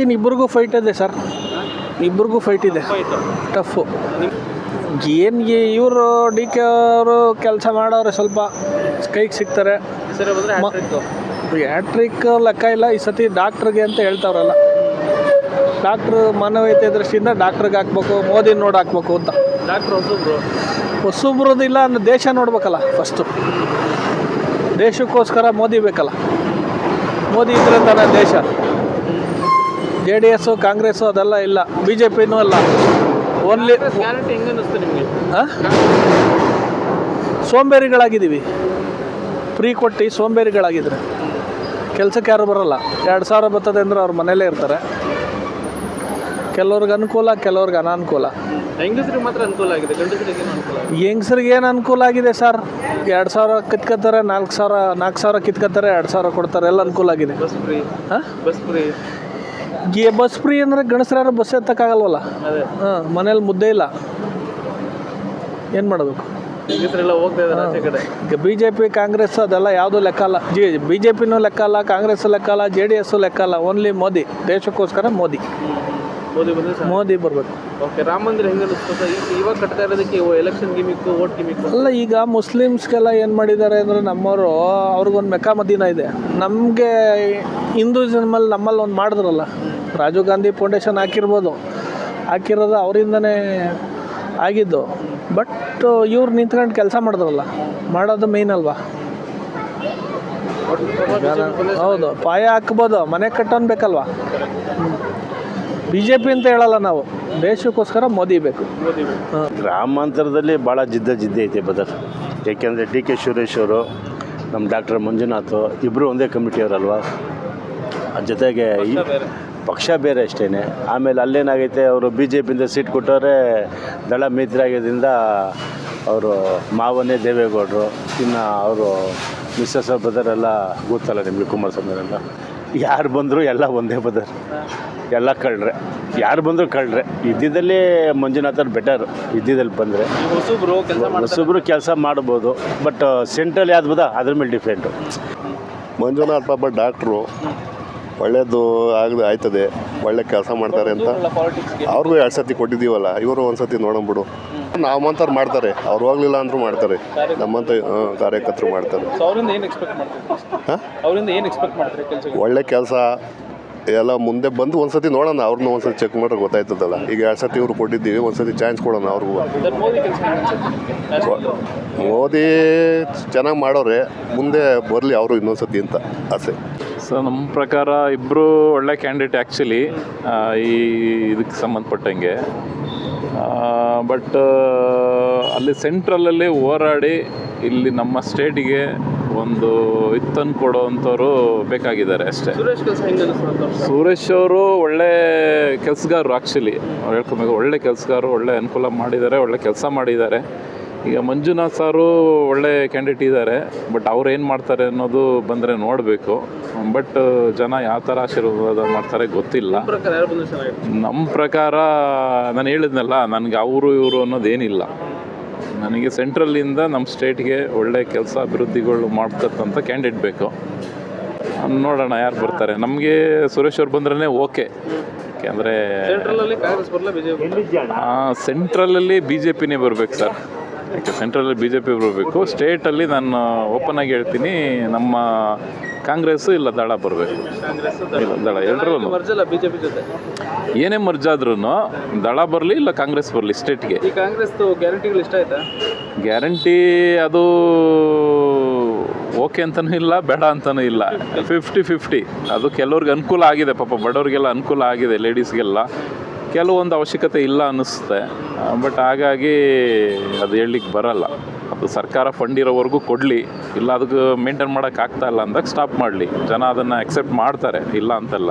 ಏನು ಇಬ್ರಿಗೂ ಫೈಟ್ ಇದೆ ಸರ್ ಇಬ್ರಿಗೂ ಫೈಟ್ ಇದೆ. ಟಫು ಏನು ಇವರು ಡಿ ಕೆ ಅವರು ಕೆಲಸ ಮಾಡೋರು ಸ್ವಲ್ಪ ಕೈಗೆ ಸಿಗ್ತಾರೆ. ಹ್ಯಾಟ್ರಿಕ್ ಲೆಕ್ಕ ಇಲ್ಲ ಈ ಸತಿ ಡಾಕ್ಟ್ರಿಗೆ ಅಂತ ಹೇಳ್ತಾವ್ರಲ್ಲ. ಡಾಕ್ಟ್ರ್ ಮಾನವೀಯತೆ ದೃಷ್ಟಿಯಿಂದ ಡಾಕ್ಟ್ರಿಗೆ ಹಾಕ್ಬೇಕು ಮೋದಿ ನೋಡಿ ಹಾಕ್ಬೇಕು ಅಂತ. ಡಾಕ್ಟ್ರ್ ಹೊಸಬ್ರು. ಹೊಸಬ್ರದಿಲ್ಲ ಅಂದ್ರೆ ದೇಶ ನೋಡ್ಬೇಕಲ್ಲ ಫಸ್ಟು ದೇಶಕ್ಕೋಸ್ಕರ ಮೋದಿ ಬೇಕಲ್ಲ. ಮೋದಿ ಇದ್ರೆ ತಾನೇ ದೇಶ. ಜೆ ಡಿ ಎಸ್ಸು ಕಾಂಗ್ರೆಸ್ಸು ಅದೆಲ್ಲ ಇಲ್ಲ. ಬಿ ಜೆ ಪಿನೂ ಅಲ್ಲ. ಓನ್ಲಿ ಸೋಂಬೇರಿಗಳಾಗಿದ್ದೀವಿ. ಫ್ರೀ ಕೊಟ್ಟು ಸೋಂಬೇರಿಗಳಾಗಿದ್ರೆ. ಕೆಲಸಕ್ಕೆ ಯಾರು ಬರಲ್ಲ. ಎರಡು ಸಾವಿರ ಬರ್ತದೆ ಅಂದ್ರೆ ಅವ್ರ ಮನೇಲೇ ಇರ್ತಾರೆ. ಕೆಲವ್ರಿಗೆ ಅನುಕೂಲ ಕೆಲವ್ರಿಗೆ ಅನಾನುಕೂಲ. ಹೆಂಗಸ್ರಿಗೆ ಮಾತ್ರ ಅನುಕೂಲ ಆಗಿದೆ? ಹೆಂಗಸ್ರಿಗೆ ಏನು ಅನುಕೂಲ ಆಗಿದೆ ಸರ್? ಎರಡು ಸಾವಿರ ಕಿತ್ಕೋತಾರೆ ನಾಲ್ಕು ಸಾವಿರ ನಾಲ್ಕು ಸಾವಿರ ಕಿತ್ಕೋತಾರೆ ಎರಡು ಸಾವಿರ ಕೊಡ್ತಾರೆ. ಎಲ್ಲ ಅನುಕೂಲ ಆಗಿದೆ. Bus free. ಹಾಂ? Bus free. ಈ ಬಸ್ ಫ್ರೀ ಅಂದರೆ ಗಣಸರಾರು ಬಸ್ ಎತ್ತಕ್ಕಾಗಲ್ವಲ್ಲ? ಹಾಂ ಮನೇಲಿ ಮುದ್ದೆ ಇಲ್ಲ. ಏನು ಮಾಡಬೇಕು? ಬಿ ಜೆ ಪಿ ಕಾಂಗ್ರೆಸ್ ಅದೆಲ್ಲ ಯಾವುದೂ ಲೆಕ್ಕ ಅಲ್ಲ. ಜಿ ಬಿ ಜೆ ಪಿನೂ ಲೆಕ್ಕ ಅಲ್ಲ ಕಾಂಗ್ರೆಸ್ ಲೆಕ್ಕ ಅಲ್ಲ ಜೆ ಡಿ ಎಸ್ಸು ಲೆಕ್ಕ ಅಲ್ಲ. ಓನ್ಲಿ ಮೋದಿ. ದೇಶಕ್ಕೋಸ್ಕರ ಮೋದಿ. ಮೋದಿ ಬಂದ್ರೆ ಮೋದಿ ಬರಬೇಕು. ಓಕೆ ರಾಮ ಮಂದಿರ ಹೆಂಗ ಇವಾಗ ಕಟ್ತಾ ಇರೋದಕ್ಕೆ ಎಲೆಕ್ಷನ್ ಗಿಮಿಕ್ಕು ಓಟ್ ಗಿಮಿಕ್ಕು ಅಲ್ಲ ಈಗ ಮುಸ್ಲಿಮ್ಸ್ಗೆಲ್ಲ ಏನು ಮಾಡಿದ್ದಾರೆ ಅಂದರೆ ನಮ್ಮವರು ಅವ್ರಿಗೊಂದು ಮೆಕ್ಕಾ ಮದೀನ ಇದೆ. ನಮಗೆ ಹಿಂದೂಸಮಲ್ಲಿ ನಮ್ಮಲ್ಲಿ ಒಂದು ಮಾಡಿದ್ರಲ್ಲ. ರಾಜೀವ್ ಗಾಂಧಿ ಫೌಂಡೇಶನ್ ಹಾಕಿರ್ಬೋದು. ಹಾಕಿರೋದು ಅವರಿಂದನೇ ಆಗಿದ್ದು. ಬಟ್ ಇವ್ರು ನಿಂತ್ಕೊಂಡು ಕೆಲಸ ಮಾಡಿದ್ರಲ್ಲ. ಮಾಡೋದು ಮೇಯ್ನ್ ಅಲ್ವಾ? ಹೌದು. ಪಾಯ ಹಾಕ್ಬೋದು. ಮನೆ ಕಟ್ಟೋನ್ ಬೇಕಲ್ವಾ? ಬಿ ಜೆ ಪಿ ಅಂತ ಹೇಳಲ್ಲ ನಾವು. ದೇಶಕ್ಕೋಸ್ಕರ ಮೋದಿ ಬೇಕು. ಗ್ರಾಮಾಂತರದಲ್ಲಿ ಭಾಳ ಜಿದ್ದ ಜಿದ್ದೆ ಐತೆ ಬದರ್. ಏಕೆಂದರೆ ಡಿ ಕೆ ಸುರೇಶ್ ಅವರು ನಮ್ಮ ಡಾಕ್ಟರ್ ಮಂಜುನಾಥ್ ಇಬ್ಬರು ಒಂದೇ ಕಮಿಟಿಯವರಲ್ವಾ ಅದ್ರ ಜೊತೆಗೆ ಈ ಪಕ್ಷ ಬೇರೆ. ಅಷ್ಟೇ ಆಮೇಲೆ ಅಲ್ಲೇನಾಗೈತೆ ಅವರು ಬಿ ಜೆ ಪಿಯಿಂದ ಸೀಟ್ ಕೊಟ್ಟವ್ರೆ ದಳ ಮಿತ್ರರಾಗೋದ್ರಿಂದ ಅವರು ಮಾವನೇ ದೇವೇಗೌಡರು ಇನ್ನು ಅವರು ಮಿಸ್ಸಸ್ ಬದರ್ ಎಲ್ಲ ಗೊತ್ತಲ್ಲ ನಿಮಗೆ ಕುಮಾರಸ್ವಾಮಿರೆಲ್ಲ ಯಾರು ಬಂದರೂ ಎಲ್ಲ ಒಂದೇ ಬದರ್ ಎಲ್ಲ ಕಳ್ರೆ. ಯಾರು ಬಂದರೂ ಕಳ್ರೆ. ಇದ್ದಿದ್ದಲ್ಲಿ ಮಂಜುನಾಥರ್ ಬೆಟರ್ ಇದ್ದಿದ್ದಲ್ಲಿ ಬಂದರೆ. ಹೊಸಬ್ರು ಕೆಲಸ ಹೊಸಬ್ರು ಕೆಲಸ ಮಾಡ್ಬೋದು. ಬಟ್ ಸೆಂಟ್ರಲ್ ಯಾವ್ದು ಬದ? ಅದ್ರ ಮೇಲೆ ಡಿಫ್ರೆಂಟು ಮಂಜುನಾಥ್ ಪಾಪ ಡಾಕ್ಟ್ರು ಒಳ್ಳೇದು ಆಗದೆ ಆಯ್ತದೆ. ಒಳ್ಳೆ ಕೆಲಸ ಮಾಡ್ತಾರೆ ಅಂತ. ಅವ್ರಿಗೂ ಎರಡು ಸತಿ ಕೊಟ್ಟಿದ್ದೀವಲ್ಲ. ಇವರು ಒಂದು ಸತಿ ನೋಡೋಣ ಬಿಡು. ನಾವಂತವ್ರು ಮಾಡ್ತಾರೆ. ಅವ್ರು ಹೋಗ್ಲಿಲ್ಲ ಅಂದ್ರೂ ಮಾಡ್ತಾರೆ. ನಮ್ಮಂತ ಕಾರ್ಯಕರ್ತರು ಮಾಡ್ತಾರೆ. ಅವರಿಂದ ಏನು ಎಕ್ಸ್ಪೆಕ್ಟ್ ಮಾಡ್ತೀರಿ ಹಾಂ? ಅವರಿಂದ ಏನು ಎಕ್ಸ್ಪೆಕ್ಟ್ ಮಾಡ್ತೀರಿ ಕೆಲಸ ಒಳ್ಳೆ ಕೆಲಸ ಎಲ್ಲ ಮುಂದೆ ಬಂದು ಒಂದ್ಸತಿ ನೋಡೋಣ. ಅವ್ರನ್ನ ಒಂದ್ಸತಿ ಚೆಕ್ ಮಾಡ್ರೆ ಗೊತ್ತಾಯ್ತದಲ್ಲ. ಈಗ ಎರಡು ಸತಿ ಇವ್ರು ಕೊಟ್ಟಿದ್ದೀವಿ ಒಂದ್ಸತಿ ಚಾನ್ಸ್ ಕೊಡೋಣ ಅವ್ರಿಗೂ. ಮೋದಿ ಚೆನ್ನಾಗಿ ಮಾಡೋರೆ. ಮುಂದೆ ಬರಲಿ ಅವರು ಇನ್ನೊಂದ್ಸತಿ ಅಂತ ಆಸೆ. ಸರ್ ನಮ್ಮ ಪ್ರಕಾರ ಇಬ್ಬರು ಒಳ್ಳೆ ಕ್ಯಾಂಡಿಡೇಟ್ ಆ್ಯಕ್ಚುಲಿ ಈ ಇದಕ್ಕೆ ಸಂಬಂಧಪಟ್ಟಂಗೆ. ಬಟ್ ಅಲ್ಲಿ ಸೆಂಟ್ರಲಲ್ಲಿ ಹೋರಾಡಿ ಇಲ್ಲಿ ನಮ್ಮ ಸ್ಟೇಟಿಗೆ ಒಂದು ಇತ್ತನ್ನು ಕೊಡೋವಂಥವ್ರು ಬೇಕಾಗಿದ್ದಾರೆ ಅಷ್ಟೇ. ಸುರೇಶ್ ಅವರು ಒಳ್ಳೆ ಕೆಲಸಗಾರರು ಆ್ಯಕ್ಚುಲಿ ಹೇಳ್ಕೊಬೇಕು ಒಳ್ಳೆ ಕೆಲಸಗಾರರು ಒಳ್ಳೆ ಅನುಕೂಲ ಮಾಡಿದ್ದಾರೆ ಒಳ್ಳೆ ಕೆಲಸ ಮಾಡಿದ್ದಾರೆ. ಈಗ ಮಂಜುನಾಥ್ ಸಾರು ಒಳ್ಳೆ ಕ್ಯಾಂಡಿಡೇಟ್ ಇದ್ದಾರೆ ಬಟ್ ಅವ್ರು ಏನು ಮಾಡ್ತಾರೆ ಅನ್ನೋದು ಬಂದರೆ ನೋಡಬೇಕು. ಬಟ್ ಜನ ಯಾವ ಥರ ಆಶೀರ್ವಾದ ಮಾಡ್ತಾರೆ ಗೊತ್ತಿಲ್ಲ. ನಮ್ಮ ಪ್ರಕಾರ ನಾನು ಹೇಳಿದ್ನಲ್ಲ ನನಗೆ ಅವರು ಇವರು ಅನ್ನೋದೇನಿಲ್ಲ ನನಗೆ ಸೆಂಟ್ರಲ್ಲಿಂದ ನಮ್ಮ ಸ್ಟೇಟ್ಗೆ ಒಳ್ಳೆ ಕೆಲಸ ಅಭಿವೃದ್ಧಿಗಳು ಮಾಡ್ತಕ್ಕಂಥ ಕ್ಯಾಂಡಿಡೇಟ್ ಬೇಕು. ನೋಡೋಣ ಯಾರು ಬರ್ತಾರೆ. ನಮಗೆ ಸುರೇಶ್ ಅವ್ರು ಬಂದ್ರೇ ಓಕೆ. ಯಾಕೆಂದರೆ ಸೆಂಟ್ರಲಲ್ಲಿ ಬಿ ಜೆ ಪಿನೇ ಬರಬೇಕು ಸರ್. ಯಾಕೆ ಸೆಂಟ್ರಲಲ್ಲಿ ಬಿ ಜೆ ಪಿ ಬರಬೇಕು ಸ್ಟೇಟಲ್ಲಿ ನಾನು ಓಪನ್ ಆಗಿ ಹೇಳ್ತೀನಿ ನಮ್ಮ ಕಾಂಗ್ರೆಸ್ ಇಲ್ಲ ದಳ ಬರಬೇಕು. ಇಲ್ಲ ದಳ ಎಲ್ಲರೂ ಏನೇ ಮರ್ಜ್ ಆದ್ರೂ ದಳ ಬರಲಿ ಇಲ್ಲ ಕಾಂಗ್ರೆಸ್ ಬರಲಿ ಸ್ಟೇಟ್ಗೆ ಕಾಂಗ್ರೆಸ್ ಗ್ಯಾರಂಟಿಗಳು ಇಷ್ಟ ಆಯ್ತಾ? ಗ್ಯಾರಂಟಿ ಅದು ಓಕೆ ಅಂತಲೂ ಇಲ್ಲ ಬೇಡ ಅಂತಲೂ ಇಲ್ಲ. ಫಿಫ್ಟಿ ಫಿಫ್ಟಿ ಅದು ಕೆಲವ್ರಿಗೆ ಅನುಕೂಲ ಆಗಿದೆ ಪಾಪ ಬಡವ್ರಿಗೆಲ್ಲ ಅನುಕೂಲ ಆಗಿದೆ ಲೇಡೀಸ್ಗೆಲ್ಲ ಕೆಲವೊಂದು ಅವಶ್ಯಕತೆ ಇಲ್ಲ ಅನ್ನಿಸುತ್ತೆ. ಬಟ್ ಹಾಗಾಗಿ ಅದು ಹೇಳಲಿಕ್ಕೆ ಬರಲ್ಲ. ಅದು ಸರ್ಕಾರ ಫಂಡ್ ಇರೋವರೆಗೂ ಕೊಡಲಿ, ಇಲ್ಲ ಅದಕ್ಕೆ ಮೇಂಟೈನ್ ಮಾಡೋಕ್ಕಾಗ್ತಾ ಇಲ್ಲ ಅಂದಾಗ ಸ್ಟಾಪ್ ಮಾಡಲಿ. ಜನ ಅದನ್ನು ಅಕ್ಸೆಪ್ಟ್ ಮಾಡ್ತಾರೆ, ಇಲ್ಲ ಅಂತಲ್ಲ.